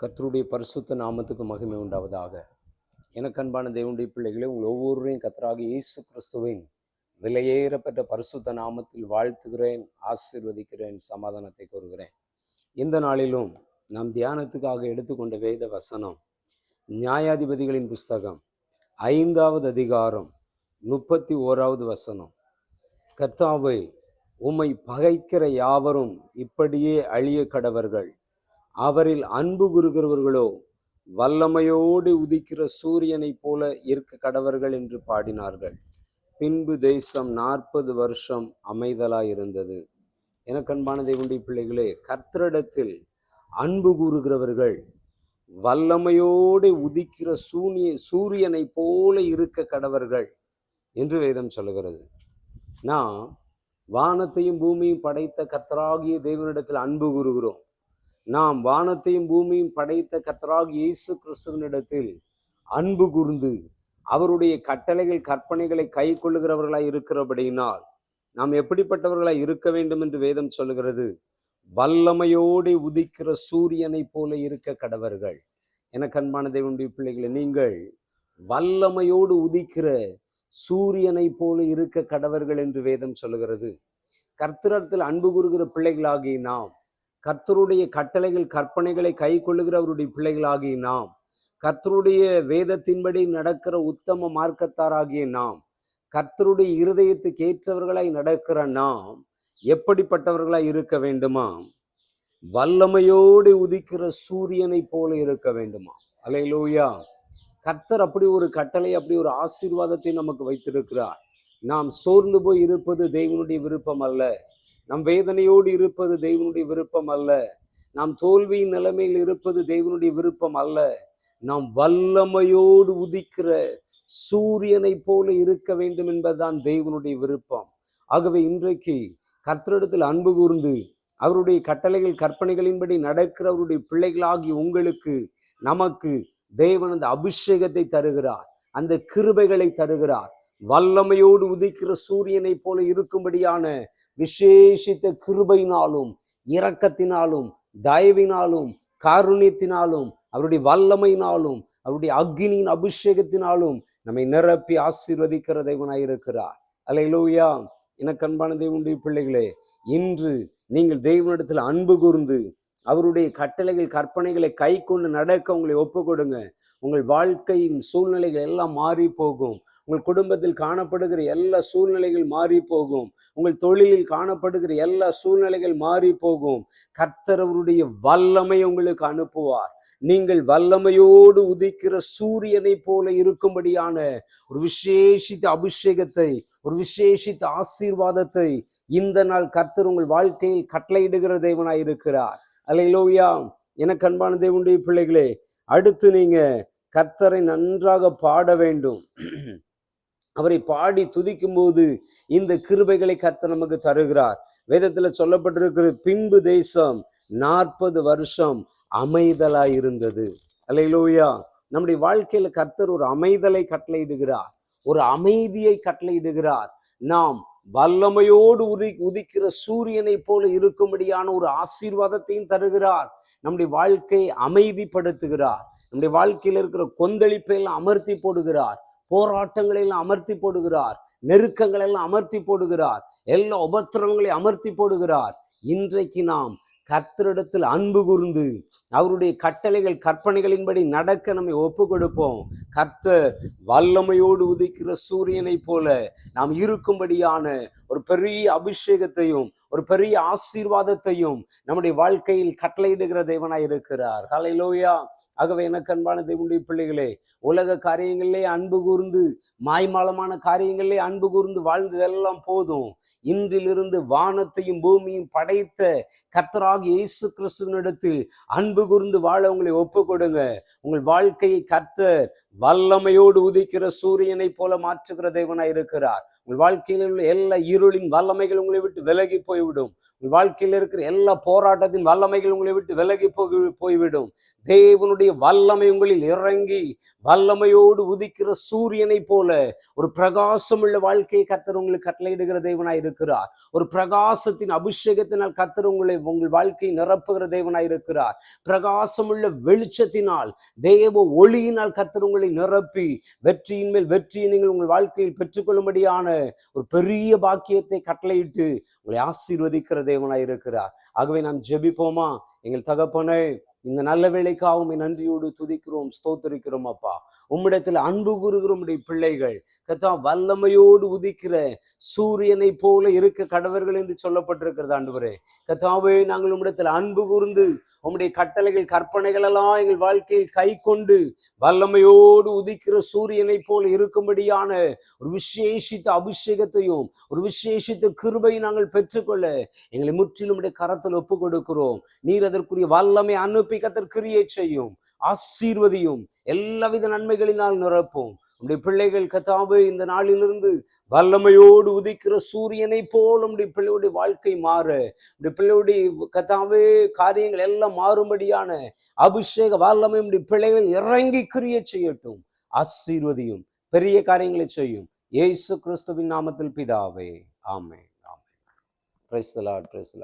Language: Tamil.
கத்தருடைய பரிசுத்த நாமத்துக்கு மகிமை உண்டாவதாக. எனக்கு அன்பான தேவனுடைய பிள்ளைகளே உங்கள் ஒவ்வொருவரையும் கத்தராக இயேசு கிறிஸ்துவின் விலையேறப்பட்ட பரிசுத்த நாமத்தில் வாழ்த்துகிறேன் ஆசீர்வதிக்கிறேன் சமாதானத்தை கூறுகிறேன். இந்த நாளிலும் நாம் தியானத்துக்காக எடுத்துக்கொண்ட வேத வசனம் நியாயாதிபதிகளின் புஸ்தகம் ஐந்தாவது அதிகாரம் முப்பத்தி ஓராவது வசனம். கர்த்தாவை உம்மை பகைக்கிற யாவரும் இப்படியே அழிய கடவர்கள். அவரில் அன்பு குறுகிறவர்களோ வல்லமையோடு உதிக்கிற சூரியனைப் போல இருக்க கடவர்கள் என்று பாடினார்கள். பின்பு தேசம் நாற்பது வருஷம் அமைதலாயிருந்தது. எனக்கு அன்பான தேவனுடைய பிள்ளைகளே கர்த்தரிடத்தில் அன்பு கூறுகிறவர்கள் வல்லமையோடு உதிக்கிற சூனிய சூரியனைப் போல இருக்க கடவர்கள் என்று வேதம் சொல்லுகிறது. நாம் வானத்தையும் பூமியும் படைத்த கர்த்தராகிய தேவனிடத்தில் அன்பு கூறுகிறோம். நாம் வானத்தையும் பூமியும் படைத்த கர்த்தராக இயேசு கிறிஸ்துவனிடத்தில் அன்பு கூர்ந்து அவருடைய கட்டளைகள் கற்பனைகளை கை கொள்ளுகிறவர்களாய் இருக்கிறபடியினால் நாம் எப்படிப்பட்டவர்களாய் இருக்க வேண்டும் என்று வேதம் சொல்லுகிறது. வல்லமையோடு உதிக்கிற சூரியனைப் போல இருக்க கடவர்கள். எனக்கு அன்பான தேவனுடைய பிள்ளைகளை நீங்கள் வல்லமையோடு உதிக்கிற சூரியனைப் போல இருக்க கடவர்கள் என்று வேதம் சொல்லுகிறது. கர்த்தரத்தில் அன்பு கூறுகிற பிள்ளைகளாகி நாம் கர்த்தருடைய கட்டளைகள் கற்பனைகளை கை கொள்ளுகிற அவருடைய பிள்ளைகளாகிய நாம். கர்த்தருடைய வேதத்தின்படி நடக்கிற உத்தம மார்க்கத்தாராகிய நாம். கர்த்தருடைய இருதயத்துக்கு ஏற்றவர்களாய் நடக்கிற நாம் எப்படிப்பட்டவர்களாய் இருக்க வேண்டுமா வல்லமையோடு உதிக்கிற சூரியனை போல இருக்க வேண்டுமா அலையிலோயா கர்த்தர் அப்படி ஒரு கட்டளை அப்படி ஒரு ஆசீர்வாதத்தை நமக்கு வைத்திருக்கிறார். நாம் சோர்ந்து போய் இருப்பது தெய்வனுடைய விருப்பம் அல்ல. நம் வேதனையோடு இருப்பது தெய்வனுடைய விருப்பம் அல்ல. நாம் தோல்வியின் நிலைமையில் இருப்பது தெய்வனுடைய விருப்பம் அல்ல. நாம் வல்லமையோடு உதிக்கிற சூரியனை போல இருக்க வேண்டும் என்பதுதான் தெய்வனுடைய விருப்பம். ஆகவே இன்றைக்கு கர்த்தரிடத்தில் அன்பு கூர்ந்து அவருடைய கட்டளைகள் கற்பனைகளின்படி நடக்கிற அவருடைய பிள்ளைகளாகி உங்களுக்கு நமக்கு தேவன் அந்த அபிஷேகத்தை தருகிறார் அந்த கிருபைகளை தருகிறார். வல்லமையோடு உதிக்கிற சூரியனை போல இருக்கும்படியான விசேஷித்த கிருபையினாலும் இரக்கத்தினாலும் தயவினாலும் காருண்யத்தினாலும் அவருடைய வல்லமையினாலும் அவருடைய அக்னியின் அபிஷேகத்தினாலும் நம்மை நிரப்பி ஆசீர்வதிக்கிற தேவனாயிருக்கிறார் அலையிலூயா எனக்கு அன்பான தேவனுடைய பிள்ளைகளே இன்று நீங்கள் தெய்வனிடத்தில் அன்பு கூர்ந்து அவருடைய கட்டளைகள் கற்பனைகளை கை கொண்டு நடக்க உங்களை ஒப்பு கொடுங்க உங்கள் வாழ்க்கையின் சூழ்நிலைகள் எல்லாம் மாறி போகும் உங்கள் குடும்பத்தில் காணப்படுகிற எல்லா சூழ்நிலைகள் மாறி போகும். உங்கள் தொழிலில் காணப்படுகிற எல்லா சூழ்நிலைகள் மாறி போகும். கர்த்தரவருடைய வல்லமை உங்களுக்கு அனுப்புவார். நீங்கள் வல்லமையோடு உதிக்கிற சூரியனை போல இருக்கும்படியான ஒரு விசேஷித்த அபிஷேகத்தை ஒரு விசேஷித்த ஆசீர்வாதத்தை இந்த நாள் கர்த்தர் உங்கள் வாழ்க்கையில் கட்டளையிடுகிற தேவனாய் இருக்கிறார். அல்லையிலோயா எனக்கு அன்பான தேவனுடைய பிள்ளைகளே அடுத்து நீங்க கர்த்தரை நன்றாக பாட வேண்டும். அவரை பாடி துதிக்கும் போது இந்த கிருபைகளை கர்த்தர் நமக்கு தருகிறார். வேதத்துல சொல்லப்பட்டிருக்கிற பின்பு தேசம் நாற்பது வருஷம் அமைதலா இருந்தது. அல்லையிலோயா நம்முடைய வாழ்க்கையில கர்த்தர் ஒரு அமைதலை கட்டளையிடுகிறார். ஒரு அமைதியை கட்டளையிடுகிறார். நாம் வல்லமையோடு உதி உதிக்கிற சூரியனை போல இருக்கும்படியான ஒரு ஆசீர்வாதத்தையும் தருகிறார். நம்முடைய வாழ்க்கையை அமைதிப்படுத்துகிறார். நம்முடைய வாழ்க்கையில் இருக்கிற கொந்தளிப்பை எல்லாம் அமர்த்தி போடுகிறார். போராட்டங்களெல்லாம் அமர்த்தி போடுகிறார். நெருக்கங்களெல்லாம் அமர்த்தி போடுகிறார். எல்லா உபத்திரவங்களையும் அமர்த்தி போடுகிறார். இன்றைக்கு நாம் கர்த்தரிடத்தில் அன்பு கூர்ந்து அவருடைய கட்டளைகள் கற்பனைகளின்படி நடக்க நம்மை ஒப்பு கொடுப்போம் கர்த்தர் வல்லமையோடு உதிக்கிற சூரியனை போல நாம் இருக்கும்படியான ஒரு பெரிய அபிஷேகத்தையும் ஒரு பெரிய ஆசீர்வாதத்தையும் நம்முடைய வாழ்க்கையில் கட்டளையிடுகிற தேவனாய் இருக்கிறார். ஹalleluya ஆகவே எனக்கு அன்பான தேவனுடைய பிள்ளைகளே உலக காரியங்களிலே அன்பு கூர்ந்து மாய்மாலமான காரியங்களிலே அன்பு கூர்ந்து வாழ்ந்ததெல்லாம் போதும். இன்றிலிருந்து வானத்தையும் பூமியும் படைத்த கர்த்தராகிய இயேசு கிறிஸ்துவனிடத்தில் அன்பு கூர்ந்து வாழ உங்களை ஒப்பு கொடுங்க உங்கள் வாழ்க்கையை கர்த்தர் வல்லமையோடு உதிக்கிற சூரியனை போல மாற்றுகிற தேவனாய் இருக்கிறார் உங்கள் வாழ்க்கையில் உள்ள எல்லா இருளின் வல்லமைகள் உங்களை விட்டு விலகி போய்விடும். உங்கள் வாழ்க்கையில் இருக்கிற எல்லா போராட்டத்தின் வல்லமைகள் உங்களை விட்டு விலகி போய் போய்விடும். தேவனுடைய வல்லமை உங்களில் இறங்கி வல்லமையோடு உதிக்கிற சூரியனை போல ஒரு பிரகாசம் உள்ள வாழ்க்கையை கத்தர் உங்களுக்கு கட்டளையிடுகிற தேவனாய் இருக்கிறார். ஒரு பிரகாசத்தின் அபிஷேகத்தினால் கத்தர் உங்களை உங்கள் வாழ்க்கையை நிரப்புகிற தேவனாய் இருக்கிறார். பிரகாசமுள்ள வெளிச்சத்தினால் தேவ ஒளியினால் கத்தர் உங்களை நிரப்பி வெற்றியின் மேல் வெற்றியை நீங்கள் உங்கள் வாழ்க்கையில் பெற்றுக்கொள்ளும்படியான ஒரு பெரிய பாக்கியத்தை கட்டளையிட்டு உங்களை ஆசீர்வதிக்கிற தேவனாய் இருக்கிறார். ஆகவே நாம் ஜெபிப்போமா? எங்கள் தகப்பனே இந்த நல்ல வேலைக்காகவும் நன்றியோடு துதிக்கிறோம் ஸ்தோத்தரிக்கிறோம் அப்பா. உம்மிடத்தில் அன்பு கூறுகிறோம் உடைய பிள்ளைகள். கத்தா வல்லமையோடு உதிக்கிற சூரியனை போல இருக்க கடவர்கள் என்று சொல்லப்பட்டிருக்கிறது ஆண்டவரே. கத்தாவே நாங்கள் உம்மிடத்தில் அன்பு கூர்ந்து உம்முடைய கட்டளைகள் கற்பனைகள் எல்லாம் எங்கள் வாழ்க்கையில் கை கொண்டு வல்லமையோடு உதிக்கிற சூரியனை போல இருக்கும்படியான ஒரு விசேஷித்த அபிஷேகத்தையும் ஒரு விசேஷித்த கிருபையை நாங்கள் பெற்றுக்கொள்ள எங்களை முற்றிலும் உடைய கரத்தில் ஒப்பு கொடுக்கிறோம் நீர் அதற்குரிய வல்லமை அனுப்பி கத்தர் கிரியை செய்யும் ஆசீர்வதியும் எல்லாவித நன்மைகளினால் நிரப்பும். உடைய பிள்ளைகள் கத்தாவே இந்த நாளிலிருந்து வல்லமையோடு உதிக்கிற சூரியனை போல் உடைய பிள்ளையுடைய வாழ்க்கை மாற உடைய பிள்ளையுடைய கத்தாவே காரியங்கள் எல்லாம் மாறும்படியான அபிஷேக வல்லமை உடைய பிள்ளைகள் இறங்கி கிரிய செய்யட்டும் ஆசீர்வதியும் பெரிய காரியங்களை செய்யும். ஏசு கிறிஸ்துவின் நாமத்தில் பிதாவே ஆமே ஆமே பிரைஸ் லார்ட் பிரைஸ்